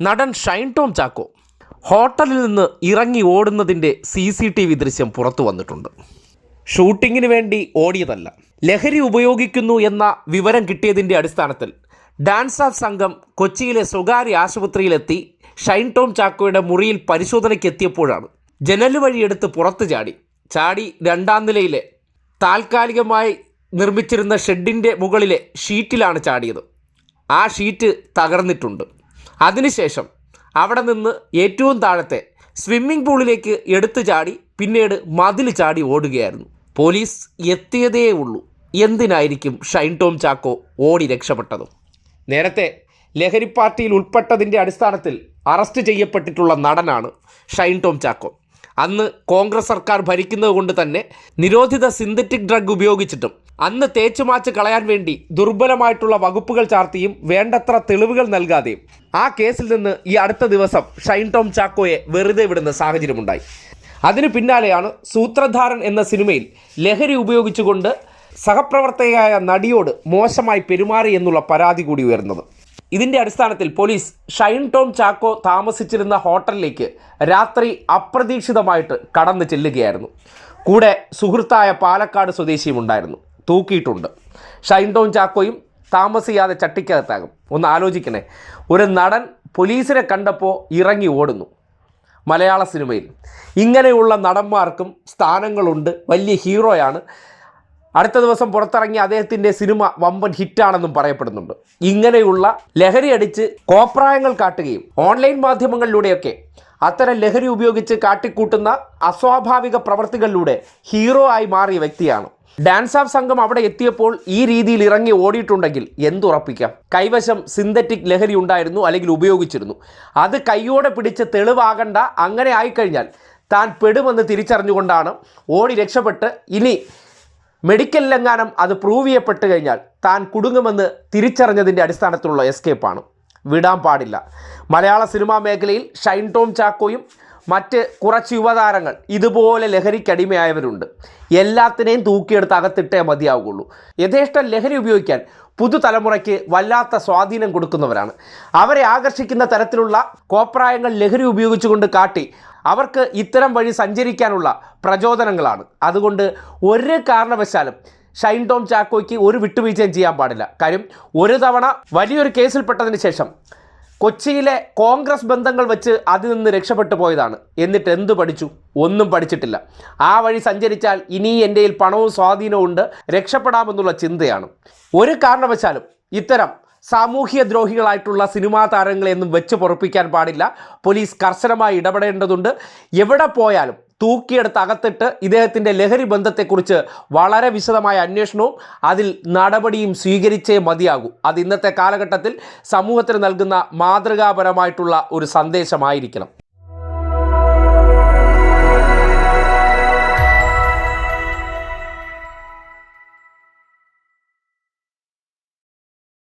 നടൻ ഷൈൻ ടോം ചാക്കോ ഹോട്ടലിൽ നിന്ന് ഇറങ്ങി ഓടുന്നതിന്റെ സി സി ടി വി ദൃശ്യം പുറത്തു വന്നിട്ടുണ്ട്. ഷൂട്ടിങ്ങിന് വേണ്ടി ഓടിയതല്ല. ലഹരി ഉപയോഗിക്കുന്നു എന്ന വിവരം കിട്ടിയതിന്റെ അടിസ്ഥാനത്തിൽ ഡാൻസ് ഓഫ് സംഘം കൊച്ചിയിലെ സ്വകാര്യ ആശുപത്രിയിലെത്തി ഷൈൻ ടോം ചാക്കോയുടെ മുറിയിൽ പരിശോധനയ്ക്ക് എത്തിയപ്പോഴാണ് ജനൽ വഴിയെടുത്ത് പുറത്ത് ചാടി. ചാടി രണ്ടാം നിലയിലെ താൽക്കാലികമായി നിർമ്മിച്ചിരുന്ന ഷെഡിന്റെ മുകളിലെ ഷീറ്റിലാണ് ചാടിയത്. ആ ഷീറ്റ് തകർന്നിട്ടുണ്ട്. അതിനുശേഷം അവിടെ നിന്ന് ഏറ്റവും താഴത്തെ സ്വിമ്മിംഗ് പൂളിലേക്ക് എടുത്തു ചാടി പിന്നീട് മതിൽ ചാടി ഓടുകയായിരുന്നു. പോലീസ് എത്തിയതേ ഉള്ളൂ. എന്തിനായിരിക്കും ഷൈൻ ടോം ചാക്കോ ഓടി രക്ഷപ്പെട്ടതും? നേരത്തെ ലഹരി പാർട്ടിയിൽ ഉൾപ്പെട്ടതിന്റെ അടിസ്ഥാനത്തിൽ അറസ്റ്റ് ചെയ്യപ്പെട്ടിട്ടുള്ള നടനാണ് ഷൈൻ ടോം ചാക്കോ. അന്ന് കോൺഗ്രസ് സർക്കാർ ഭരിക്കുന്നത് കൊണ്ട് തന്നെ നിരോധിത സിന്തറ്റിക് ഡ്രഗ് ഉപയോഗിച്ചിട്ടും അന്ന് തേച്ചുമാച്ച് കളയാൻ വേണ്ടി ദുർബലമായിട്ടുള്ള വകുപ്പുകൾ ചാർത്തിയും വേണ്ടത്ര തെളിവുകൾ നൽകാതെയും ആ കേസിൽ നിന്ന് ഈ അടുത്ത ദിവസം ഷൈൻ ടോം ചാക്കോയെ വെറുതെ വിടുന്ന സാഹചര്യമുണ്ടായി. അതിനു പിന്നാലെയാണ് സൂത്രധാരൻ എന്ന സിനിമയിൽ ലഹരി ഉപയോഗിച്ചുകൊണ്ട് സഹപ്രവർത്തകയായ നടിയോട് മോശമായി പെരുമാറി എന്നുള്ള പരാതി കൂടി ഉയർന്നത്. ഇതിന്റെ അടിസ്ഥാനത്തിൽ പോലീസ് ഷൈൻ ടോം ചാക്കോ താമസിച്ചിരുന്ന ഹോട്ടലിലേക്ക് രാത്രി അപ്രതീക്ഷിതമായിട്ട് കടന്നു ചെല്ലുകയായിരുന്നു. കൂടെ സുഹൃത്തായ പാലക്കാട് സ്വദേശിയും ഉണ്ടായിരുന്നു. തൂക്കിയിട്ടുണ്ട്. ഷൈൻ ടോം ചാക്കോയും താമസിയാതെ ചട്ടിക്കകത്താകും. ഒന്ന് ആലോചിക്കണേ. ഒരു നടൻ പോലീസിനെ കണ്ടപ്പോൾ ഇറങ്ങി ഓടുന്നു മലയാള സിനിമയിൽ. ഇങ്ങനെയുള്ള നടന്മാർക്കും സ്ഥാനങ്ങളുണ്ട്. വലിയ ഹീറോയാണ്. അടുത്ത ദിവസം പുറത്തിറങ്ങിയ അദ്ദേഹത്തിന്റെ സിനിമ വമ്പൻ ഹിറ്റാണെന്നും പറയപ്പെടുന്നുണ്ട്. ഇങ്ങനെയുള്ള ലഹരി അടിച്ച് കോപ്രായങ്ങൾ കാട്ടുകയും ഓൺലൈൻ മാധ്യമങ്ങളിലൂടെയൊക്കെ അത്തരം ലഹരി ഉപയോഗിച്ച് കാട്ടിക്കൂട്ടുന്ന അസ്വാഭാവിക പ്രവർത്തികളിലൂടെ ഹീറോ ആയി മാറിയ വ്യക്തിയാണ് ഡാൻസ് ഓഫ് സംഘം അവിടെ എത്തിയപ്പോൾ ഈ രീതിയിൽ ഇറങ്ങി ഓടിയിട്ടുണ്ടെങ്കിൽ എന്തുറപ്പിക്കാം? കൈവശം സിന്തറ്റിക് ലഹരി ഉണ്ടായിരുന്നു അല്ലെങ്കിൽ ഉപയോഗിച്ചിരുന്നു. അത് കൈയോടെ പിടിച്ച് തെളിവാകണ്ട അങ്ങനെ ആയിക്കഴിഞ്ഞാൽ താൻ പെടുമെന്ന് തിരിച്ചറിഞ്ഞുകൊണ്ടാണ് ഓടി രക്ഷപ്പെട്ട് ഇനി മെഡിക്കൽ മെഡിക്കലിലെങ്ങാനും അത് പ്രൂവ് ചെയ്യപ്പെട്ട് കഴിഞ്ഞാൽ താൻ കുടുങ്ങുമെന്ന് തിരിച്ചറിഞ്ഞതിന്റെ അടിസ്ഥാനത്തിലുള്ള എസ്കേപ്പാണ് വിടാൻ പാടില്ല. മലയാള സിനിമാ മേഖലയിൽ ഷൈൻ ടോം ചാക്കോയും മറ്റ് കുറച്ച് യുവതാരങ്ങൾ ഇതുപോലെ ലഹരിക്കടിമയായവരുണ്ട് എല്ലാത്തിനെയും തൂക്കിയെടുത്ത് അകത്തിട്ടേ മതിയാവുകയുള്ളൂ. യഥേഷ്ടം ലഹരി ഉപയോഗിക്കാൻ പുതുതലമുറയ്ക്ക് വല്ലാത്ത സ്വാധീനം കൊടുക്കുന്നവരാണ്. അവരെ ആകർഷിക്കുന്ന തരത്തിലുള്ള കോപ്രായങ്ങൾ ലഹരി ഉപയോഗിച്ചുകൊണ്ട് കാട്ടി അവർക്ക് ഇത്തരം വഴി സഞ്ചരിക്കാനുള്ള പ്രചോദനങ്ങളാണ്. അതുകൊണ്ട് ഒരു കാരണവശാലും ഷൈൻ ടോം ചാക്കോയ്ക്ക് ഒരു വിട്ടുവീഴ്ചയും ചെയ്യാൻ പാടില്ല. കാര്യം ഒരു തവണ വലിയൊരു കേസിൽപ്പെട്ടതിന് ശേഷം കൊച്ചിയിലെ കോൺഗ്രസ് ബന്ധങ്ങൾ വെച്ച് അതിൽ നിന്ന് രക്ഷപ്പെട്ടു പോയതാണ്. എന്നിട്ട് എന്തു പഠിച്ചു? ഒന്നും പഠിച്ചിട്ടില്ല. ആ വഴി സഞ്ചരിച്ചാൽ ഇനി എന്റെയിൽ പണവും സ്വാധീനവും ഉണ്ട്. രക്ഷപ്പെടാമെന്നുള്ള ചിന്തയാണ്. ഒരു കാരണവശാലും ഇത്തരം സാമൂഹ്യ ദ്രോഹികളായിട്ടുള്ള സിനിമാ താരങ്ങളെയൊന്നും വെച്ച് പൊറപ്പിക്കാൻ പാടില്ല. പോലീസ് കർശനമായി ഇടപെടേണ്ടതുണ്ട്. എവിടെ പോയാലും തൂക്കിയെടുത്ത് അകത്തിട്ട് ഇദ്ദേഹത്തിന്റെ ലഹരി ബന്ധത്തെക്കുറിച്ച് വളരെ വിശദമായ അന്വേഷണവും അതിൽ നടപടിയും സ്വീകരിച്ചേ മതിയാകൂ. അത് ഇന്നത്തെ കാലഘട്ടത്തിൽ സമൂഹത്തിന് നൽകുന്ന മാതൃകാപരമായിട്ടുള്ള ഒരു സന്ദേശമായിരിക്കണം.